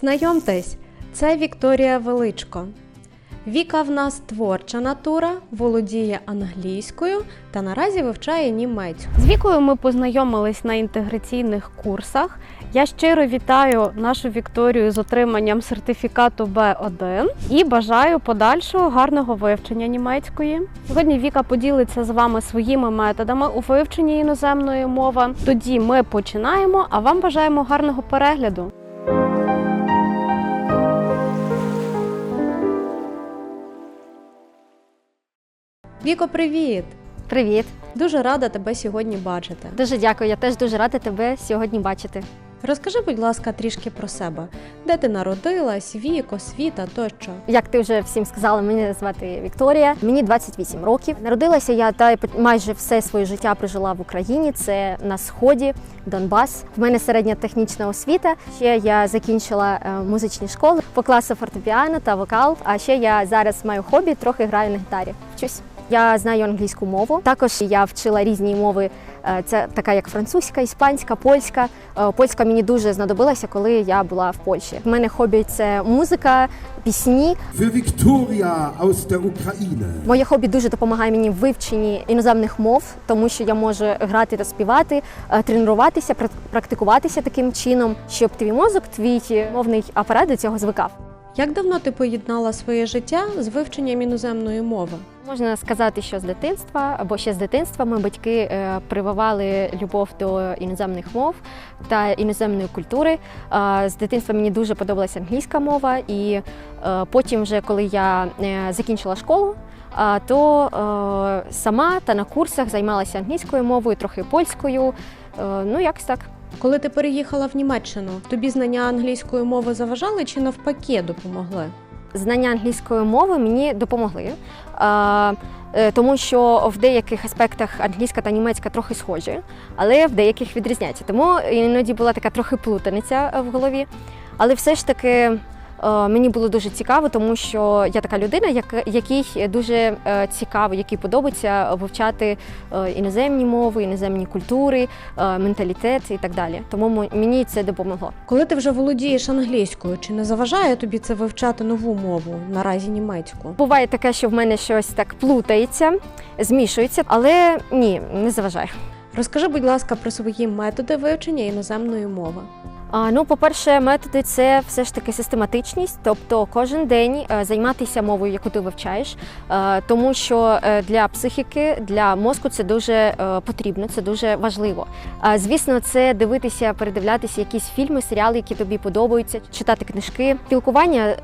Знайомтесь, це Вікторія Величко. Віка в нас творча натура, володіє англійською та наразі вивчає німецьку. З вікою ми познайомились на інтеграційних курсах. Я щиро вітаю нашу Вікторію з отриманням сертифікату B1 і бажаю подальшого гарного вивчення німецької. Сьогодні Віка поділиться з вами своїми методами у вивченні іноземної мови. Тоді ми починаємо, а вам бажаємо гарного перегляду. Віко, привіт! Привіт, Дуже рада тебе сьогодні бачити. дуже дякую. Я теж дуже рада тебе сьогодні бачити. Розкажи, будь ласка, трішки про себе. Де ти народилась, вік, освіта тощо. Як ти вже всім сказала, мене звати Вікторія. Мені 28 років. Народилася я та майже все своє життя прожила в Україні. Це на сході, Донбас. В мене середня технічна освіта. Ще я закінчила е, музичні школи по класу фортепіано та вокал. А ще я зараз маю хобі, трохи граю на гітарі. Вчусь. Я знаю англійську мову. Також я вчила різні мови. Е, Це така як французька, іспанська, польська. Е, Польська мені дуже знадобилася, коли я була в Польщі. У мене хобі це музика, пісні. Моє хобі дуже допомагає мені в вивченні іноземних мов, тому що я можу грати та співати, е, тренуватися, пра- практикуватися таким чином, щоб твій мозок, твій мовний апарат до цього звикав. Як давно ти поєднала своє життя з вивченням іноземної мови? Можна сказати, що з дитинства або ще з дитинства ми батьки е, прививали любов до іноземних мов та іноземної культури. Е, З дитинства мені дуже подобалася англійська мова, і е, потім, вже коли я закінчила школу. То сама та на курсах займалася англійською мовою, трохи польською. Ну, якось так. Коли ти переїхала в Німеччину, тобі знання англійської мови заважали чи навпаки допомогли? знання англійської мови мені допомогли, е, тому що в деяких аспектах англійська та німецька трохи схожі, але в деяких відрізняються. Тому іноді була така трохи плутаниця е, в голові. Але все ж таки е, мені було дуже цікаво, тому що я така людина, якій дуже е, цікаво, якій подобається вивчати е, іноземні мови, іноземні культури, е, менталітет і так далі. Тому мені це допомогло. Коли ти вже володієш англійською, чи не заважає тобі це вивчати нову мову, наразі німецьку? Буває таке, що в мене щось так плутається, змішується, але ні, не заважає. Розкажи, будь ласка, про свої методи вивчення іноземної мови. Ну, по-перше, методи це все ж таки систематичність, тобто кожен день е, займатися мовою, яку ти вивчаєш, е, тому що е, для психіки, для мозку це дуже потрібно, це дуже важливо. Звісно, це дивитися, передивлятися якісь фільми, серіали, які тобі подобаються, читати книжки, спілкування,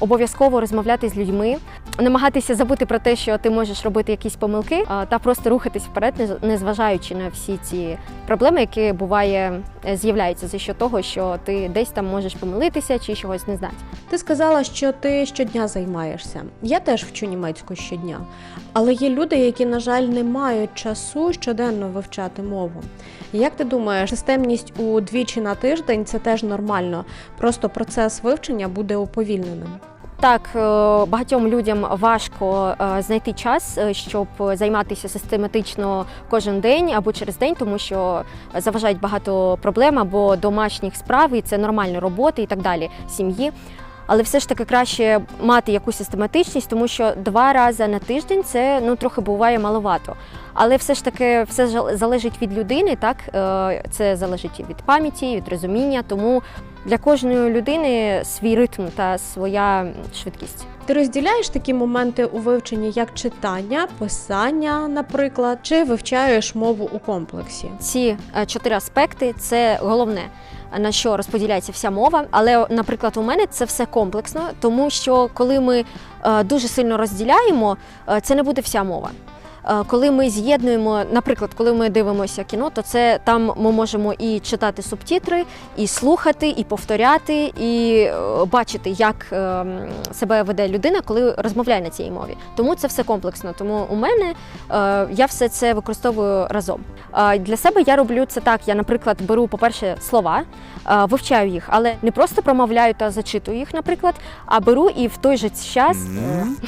обов'язково розмовляти з людьми, намагатися забути про те, що ти можеш робити якісь помилки, та просто рухатись вперед, не- незважаючи на всі ці проблеми, які буває з'являються за що того, що ти десь там можеш помилитися чи чогось не знати. Ти сказала, що ти щодня займаєшся. Я теж вчу німецьку щодня. Але є люди, які, на жаль, не мають часу щоденно вивчати мову. Як ти думаєш, системність удвічі на тиждень це теж нормально, просто процес вивчення буде уповільненим. Так, е, багатьом людям важко е, знайти час, е, щоб займатися систематично кожен день або через день, тому що заважають багато проблем або домашніх справ, і це нормально роботи і так далі, сім'ї. Але все ж таки краще мати якусь систематичність, тому що два рази на тиждень це ну трохи буває маловато. Але все ж таки все залежить від людини, так це залежить і від пам'яті, від розуміння. Тому для кожної людини свій ритм та своя швидкість. Ти розділяєш такі моменти у вивченні, як читання, писання, наприклад, чи вивчаєш мову у комплексі? Ці е, чотири аспекти це головне. На що розподіляється вся мова, але, наприклад, у мене це все комплексно, тому що коли ми е, дуже сильно розділяємо, е, це не буде вся мова. Е, Коли ми з'єднуємо, наприклад, коли ми дивимося кіно, то це там ми можемо і читати субтитри, і слухати, і повторяти, і е, бачити, як е, себе веде людина, коли розмовляє на цій мові. Тому це все комплексно. Тому у мене я все це використовую разом. Для себе я роблю це так. Я, наприклад, беру, по-перше, слова, вивчаю їх, але не просто промовляю та зачитую їх, наприклад, а беру і в той же час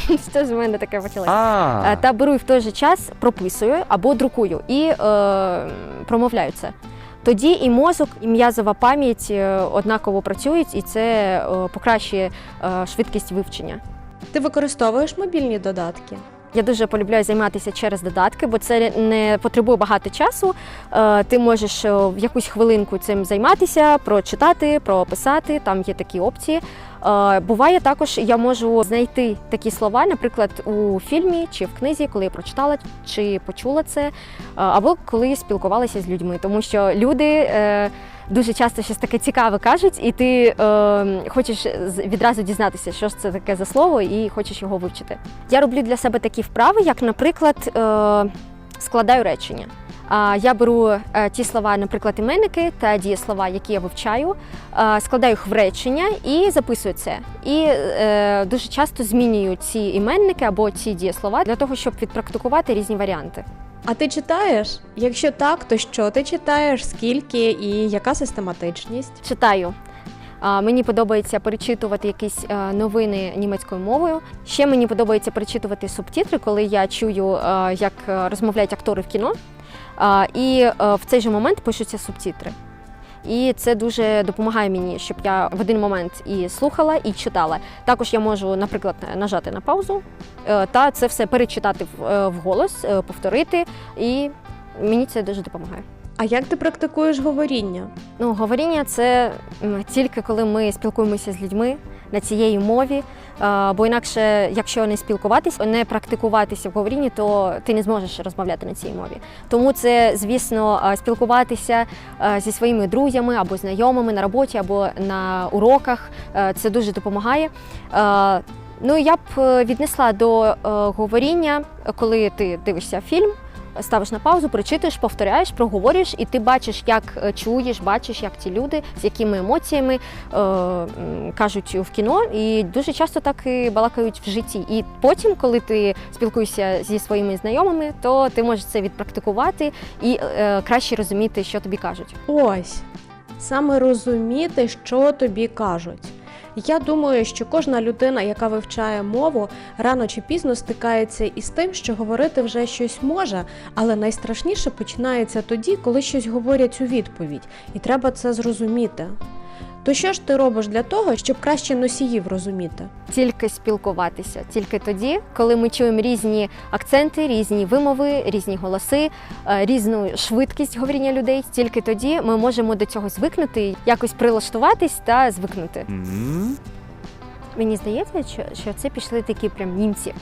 що з мене таке почалося. Та беру і в той же час прописую або друкую і е, промовляю це. тоді і мозок, і м'язова пам'ять е, однаково працюють, і це е, покращує е, швидкість вивчення. Ти використовуєш мобільні додатки? Я дуже полюбляю займатися через додатки, бо це не потребує багато часу. Ти можеш в якусь хвилинку цим займатися, прочитати, прописати. Там є такі опції. Е, Буває також, я можу знайти такі слова, наприклад, у фільмі чи в книзі, коли я прочитала чи почула це, е, або коли спілкувалася з людьми, тому що люди. е, Дуже часто щось таке цікаве кажуть, і ти е, хочеш відразу дізнатися, що ж це таке за слово, і хочеш його вивчити. Я роблю для себе такі вправи, як, наприклад, е, складаю речення. Я беру е, ті слова, наприклад, іменники та дієслова, які я вивчаю, е, складаю їх в речення і записую це. І е, дуже часто змінюю ці іменники або ці дієслова для того, щоб відпрактикувати різні варіанти. А ти читаєш? Якщо так, то що ти читаєш, скільки і яка систематичність? читаю. Мені подобається перечитувати якісь новини німецькою мовою. Ще мені подобається перечитувати субтитри, коли я чую, як розмовляють актори в кіно. І е, в цей же момент пишуться субтитри. І це дуже допомагає мені, щоб я в один момент і слухала, і читала. Також я можу, наприклад, нажати на паузу е, та це все перечитати в- е, вголос, е, повторити, і мені це дуже допомагає. А як ти практикуєш говоріння? Ну, говоріння це тільки коли ми спілкуємося з людьми на цієї мові. Бо інакше, якщо не спілкуватися, не практикуватися в говорінні, то ти не зможеш розмовляти на цій мові. Тому це, звісно, спілкуватися зі своїми друзями або знайомими на роботі, або на уроках. Це дуже допомагає. Ну, я б е, віднесла до е, говоріння, коли ти дивишся фільм ставиш на паузу, прочитуєш, повторяєш, проговорюєш, і ти бачиш, як е, чуєш, бачиш, як ті люди, з якими емоціями е, кажуть в кіно, і дуже часто так і балакають в житті. І потім, коли ти спілкуєшся зі своїми знайомими, то ти можеш це відпрактикувати і е, краще розуміти, що тобі кажуть. Ось саме розуміти, що тобі кажуть. Я думаю, що кожна людина, яка вивчає мову, рано чи пізно стикається із тим, що говорити вже щось може, але найстрашніше починається тоді, коли щось говорять у відповідь, і треба це зрозуміти. То що ж ти робиш для того, щоб краще носіїв розуміти? Тільки спілкуватися, тільки тоді, коли ми чуємо різні акценти, різні вимови, різні голоси, е, різну швидкість говоріння людей. Тільки тоді ми можемо до цього звикнути, якось прилаштуватись та звикнути. Мені здається, що, що це пішли такі прям німці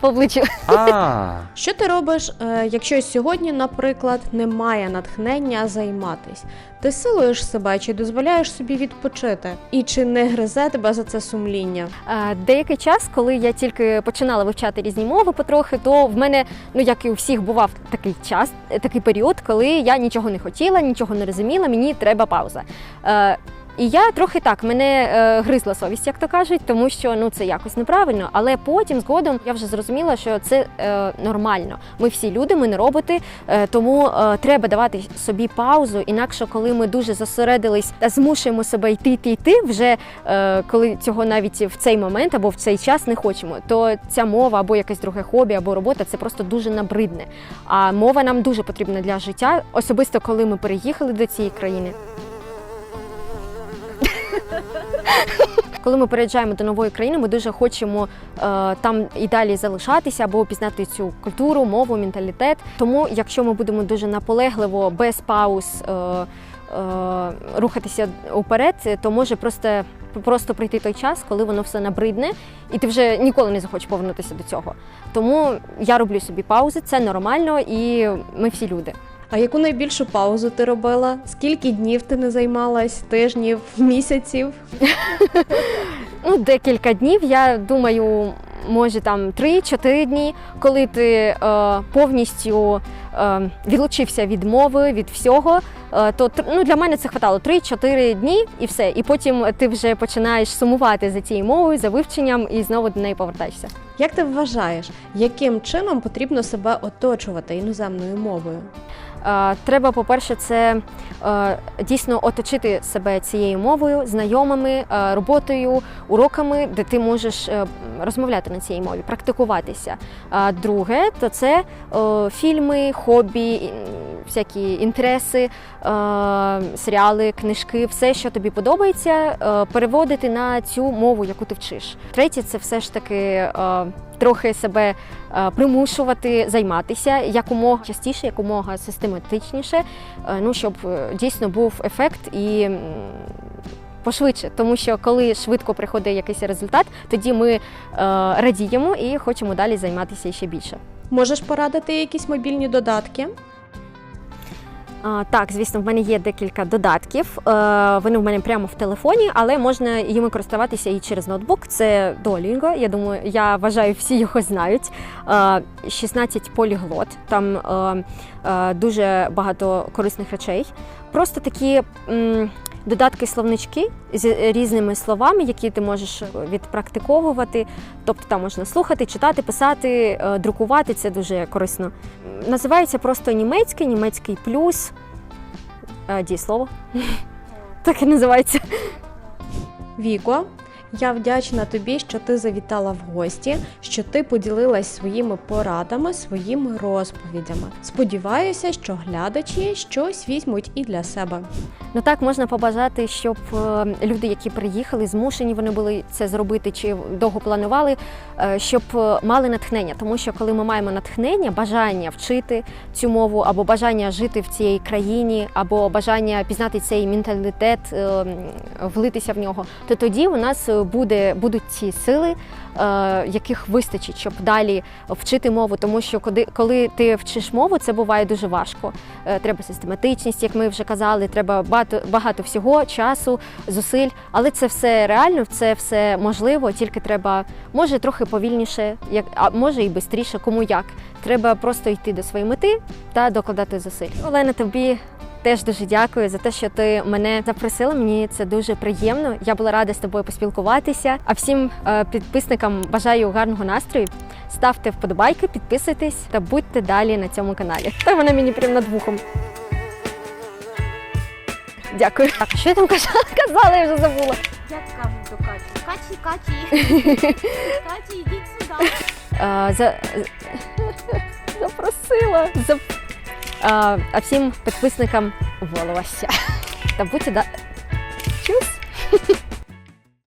по обличчю. А, Що ти робиш, е, якщо сьогодні, наприклад, немає натхнення займатись? Ти силуєш себе чи дозволяєш собі відпочити? І чи не гризе тебе за це сумління? Е, Деякий час, коли я тільки починала вивчати різні мови потрохи, то в мене, ну як і у всіх, бував такий час, е, такий період, коли я нічого не хотіла, нічого не розуміла, мені треба пауза. Е, І я трохи так мене е, гризла совість, як то кажуть, тому що ну це якось неправильно. Але потім згодом я вже зрозуміла, що це е, нормально. Ми всі люди, ми не роботи, е, тому е, треба давати собі паузу. Інакше, коли ми дуже зосередились та змушуємо себе йти, йти, йти, вже е, коли цього навіть в цей момент або в цей час не хочемо, то ця мова або якесь друге хобі, або робота це просто дуже набридне. А мова нам дуже потрібна для життя, особисто коли ми переїхали до цієї країни. Коли ми переїжджаємо до нової країни, ми дуже хочемо е, там і далі залишатися або пізнати цю культуру, мову, менталітет. Тому, якщо ми будемо дуже наполегливо, без пауз е, е, рухатися уперед, то може просто, просто прийти той час, коли воно все набридне, і ти вже ніколи не захочеш повернутися до цього. Тому я роблю собі паузи, це нормально, і ми всі люди. А яку найбільшу паузу ти робила? Скільки днів ти не займалась? Тижнів, місяців? Ну, декілька днів. Я думаю, може там 3-4 дні, коли ти е, повністю е, відлучився від мови, від всього. Е, то ну, для мене це хватало 3-4 дні і все. І потім ти вже починаєш сумувати за цією мовою, за вивченням і знову до неї повертаєшся. Як ти вважаєш, яким чином потрібно себе оточувати іноземною мовою? Е, Треба, по-перше, це е, дійсно оточити себе цією мовою, знайомими, е, роботою, уроками, де ти можеш е, розмовляти на цій мові, практикуватися. А Друге, то це е, фільми, хобі, всякі інтереси, е, серіали, книжки, все, що тобі подобається, е, переводити на цю мову, яку ти вчиш. Третє, це все ж таки е, трохи себе примушувати займатися якомога частіше, якомога систематичніше, ну щоб дійсно був ефект і. Пошвидше, тому що коли швидко приходить якийсь результат, тоді ми е, радіємо і хочемо далі займатися ще більше. Можеш порадити якісь мобільні додатки? А, так, звісно, в мене є декілька додатків. Е, вони в мене прямо в телефоні, але можна їми користуватися і через ноутбук. Це Duolingo, Я думаю, я вважаю, всі його знають. Е, 16 поліглот, там е, е, дуже багато корисних речей. Просто такі. м, Додатки словнички з різними словами, які ти можеш відпрактиковувати. Тобто там можна слухати, читати, писати, е, друкувати. Це дуже корисно. Називається просто німецький, німецький плюс. Дієслово. Так і називається. Віко, я вдячна тобі, що ти завітала в гості, що ти поділилась своїми порадами, своїми розповідями. Сподіваюся, що глядачі щось візьмуть і для себе. Ну так можна побажати, щоб е, люди, які приїхали, змушені вони були це зробити чи довго планували, е, щоб е, мали натхнення. Тому що коли ми маємо натхнення, бажання вчити цю мову, або бажання жити в цій країні, або бажання пізнати цей менталітет, влитися в нього, то тоді у нас буде будуть ці сили, яких вистачить, щоб далі вчити мову. Тому що коли ти вчиш мову, це буває дуже важко. Е, Треба систематичність, як ми вже казали, треба багато, багато всього, часу, зусиль. Але це все реально, це все можливо, тільки треба, може, трохи повільніше, як, а може і швидше, кому як. Треба просто йти до своєї мети та докладати зусиль. Олена, тобі. Теж дуже дякую за те, що ти мене запросила. Мені це дуже приємно. Я була рада з тобою поспілкуватися. А всім е, підписникам бажаю гарного настрою. Ставте вподобайки, підписуйтесь та будьте далі на цьому каналі. Та вона мені прямо над вухом. Дякую. Так, що я там казала? Казала, я вже забула. Як кажуть до Каті? Каті, Каті. Каті, йдіть сюди. А. Запросила. А всім підписникам волосся. Та будьте да... Чус.